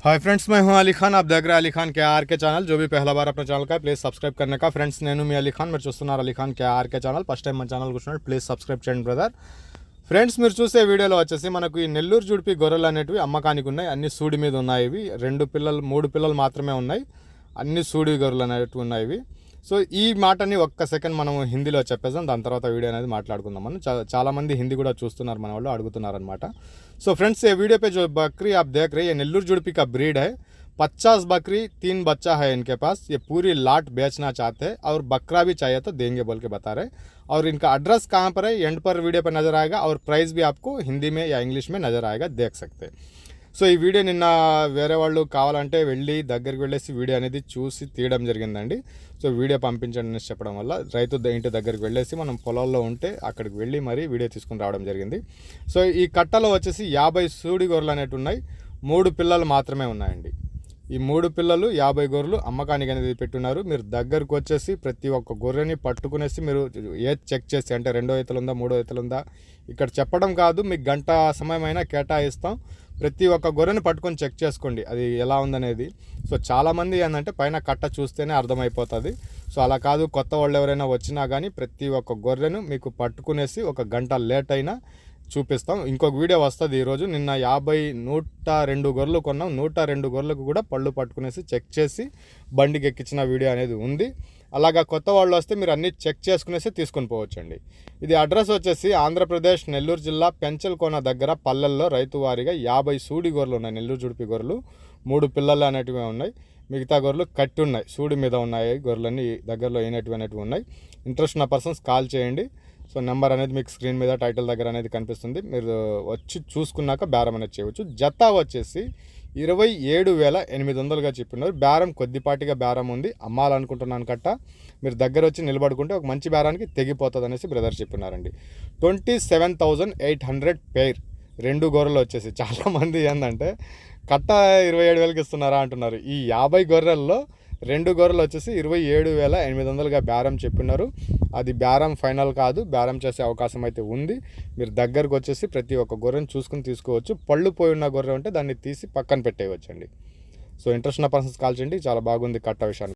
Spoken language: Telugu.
హాయ్ ఫ్రెండ్స్ मैं हूं अली खान। आप देख रहे हैं अली ఛానల్ जो भी पहला बार अपना ఛానల్ का ప్లీజ్ సబ్స్క్రైబ్ करने ఫ్రెండ్స్ నేను మీ అలీ ఖాన్ మీరు చూస్తున్నారు Ali Khan KRK channel first time మన ఛానల్ కూర్చున్నాడు ప్లీజ్ సబ్స్క్రైబ్ చేయండి బ్రదర్ ఫ్రెండ్స్ మీరు చూసే వీడియోలో వచ్చేసి మనకు ఈ నెల్లూరు జుడిపి గొర్రెలు అనేటివి అమ్మకానికి ఉన్నాయి అన్ని సూడి మీద ఉన్నాయి ఇవి రెండు పిల్లలు మూడు పిల్లలు మాత్రమే ఉన్నాయి అన్ని సూడి గొర్రెలు అనేటివి ఉన్నాయి सो ఈ सैकंड मैं हिंदी में హిందీలో दिन तरह वीडियो వీడియో అనేది चाल మనం. हिंदी హిందీ मन वो మన सो फ्रेंड्स वीडियो पे जो बकरी आप देख रहे ये नेलूर जुड़पी का ब्रीड है पचास बकरी तीन बच्चा है इनके पास ये पूरी लाट बेचना चाहते हैं और बकरा भी चाहिए तो देंगे बोल के बता रहे और इनका एड्रेस कहाँ पर है एंड पर वीडियो पर नज़र आएगा और प्राइस भी आपको हिंदी में या इंग्लिश में नज़र आएगा देख सकते हैं సో ఈ వీడియో నిన్న వేరే వాళ్ళు కావాలంటే వెళ్ళి దగ్గరికి వెళ్ళేసి వీడియో అనేది చూసి తీయడం జరిగిందండి. సో వీడియో పంపించండి అనేసి చెప్పడం వల్ల రైతు ఇంటి దగ్గరికి వెళ్ళేసి మనం పొలాల్లో ఉంటే అక్కడికి వెళ్ళి మరీ వీడియో తీసుకుని రావడం జరిగింది. సో ఈ కట్టలో వచ్చేసి యాభై సూడి గొర్రెలు అనేవి ఉన్నాయి. మూడు పిల్లలు మాత్రమే ఉన్నాయండి. ఈ మూడు పిల్లలు యాభై గొర్రెలు అమ్మకానికి అనేది పెట్టున్నారు. మీరు దగ్గరకు వచ్చేసి ప్రతి ఒక్క గొర్రెని పట్టుకునేసి మీరు ఏ చెక్ చేసి అంటే రెండో ఈతలు ఉందా మూడో ఈతలు ఉందా? ఇక్కడ చెప్పడం కాదు మీకు గంట సమయమైనా కేటాయిస్తాం. ప్రతి ఒక్క గొర్రెను పట్టుకొని చెక్ చేసుకోండి అది ఎలా ఉందనేది. సో చాలామంది ఏంటంటే పైన కట్ట చూస్తేనే అర్థమైపోతుంది. సో అలా కాదు కొత్త వాళ్ళు ఎవరైనా వచ్చినా కానీ ప్రతి ఒక్క గొర్రెను మీకు పట్టుకునేసి ఒక గంట లేట్ అయినా చూపిస్తాం. ఇంకొక వీడియో వస్తుంది ఈరోజు. నిన్న యాభై నూట రెండు గొర్రెలు కొన్నాం. నూట రెండు గొర్రెలకు కూడా పళ్ళు పట్టుకునేసి చెక్ చేసి బండికి ఎక్కించిన వీడియో అనేది ఉంది. అలాగా కొత్త వాళ్ళు వస్తే మీరు అన్నీ చెక్ చేసుకునేసి తీసుకుని పోవచ్చండి. ఇది అడ్రస్ వచ్చేసి ఆంధ్రప్రదేశ్ నెల్లూరు జిల్లా పెంచల్కోన దగ్గర పల్లెల్లో రైతు వారిగా యాభై సూడి గొర్రెలు ఉన్నాయి. నెల్లూరు జుడిపి గొర్రెలు మూడు పిల్లలు అనేటివి ఉన్నాయి. మిగతా గొర్రెలు కట్టి ఉన్నాయి. సూడి మీద ఉన్నాయి గొర్రెలన్నీ దగ్గరలో అయినటివి అనేటివి ఉన్నాయి. ఇంట్రెస్ట్ ఉన్న పర్సన్స్ కాల్ చేయండి. సో నెంబర్ అనేది మీకు స్క్రీన్ మీద టైటిల్ దగ్గర అనేది కనిపిస్తుంది. మీరు వచ్చి చూసుకున్నాక బేరం అనేది చేయవచ్చు. జత వచ్చేసి ఇరవై ఏడు వేల ఎనిమిది వందలుగా చెప్పినారు. బేరం కొద్దిపాటిగా బేరం ఉంది. అమ్మాలనుకుంటున్నాను కట్ట. మీరు దగ్గర వచ్చి నిలబడుకుంటే ఒక మంచి బేరానికి తెగిపోతుంది అనేసి brother చెప్పినారండి. Twenty seven thousand eight hundred pair. రెండు గొర్రెలు వచ్చేసి. చాలామంది ఏంటంటే కట్ట ఇరవై ఏడు వేలకి ఇస్తున్నారా అంటున్నారు. ఈ యాభై గొర్రెల్లో రెండు గొర్రెలు వచ్చేసి ఇరవై ఏడు వేల ఎనిమిది వందలుగా బేరం చెప్పినారు. అది బేరం ఫైనల్ కాదు బేరం చేసే అవకాశం అయితే ఉంది. మీరు దగ్గరకు వచ్చేసి ప్రతి ఒక్క గొర్రెని చూసుకుని తీసుకోవచ్చు. పళ్ళు పోయి ఉన్న గొర్రె ఉంటే దాన్ని తీసి పక్కన పెట్టేయవచ్చండి. సో ఇంట్రెస్ట్ ఉన్న పర్సన్స్ కాల్ చేయండి. చాలా బాగుంది కట్ట విషయాన్ని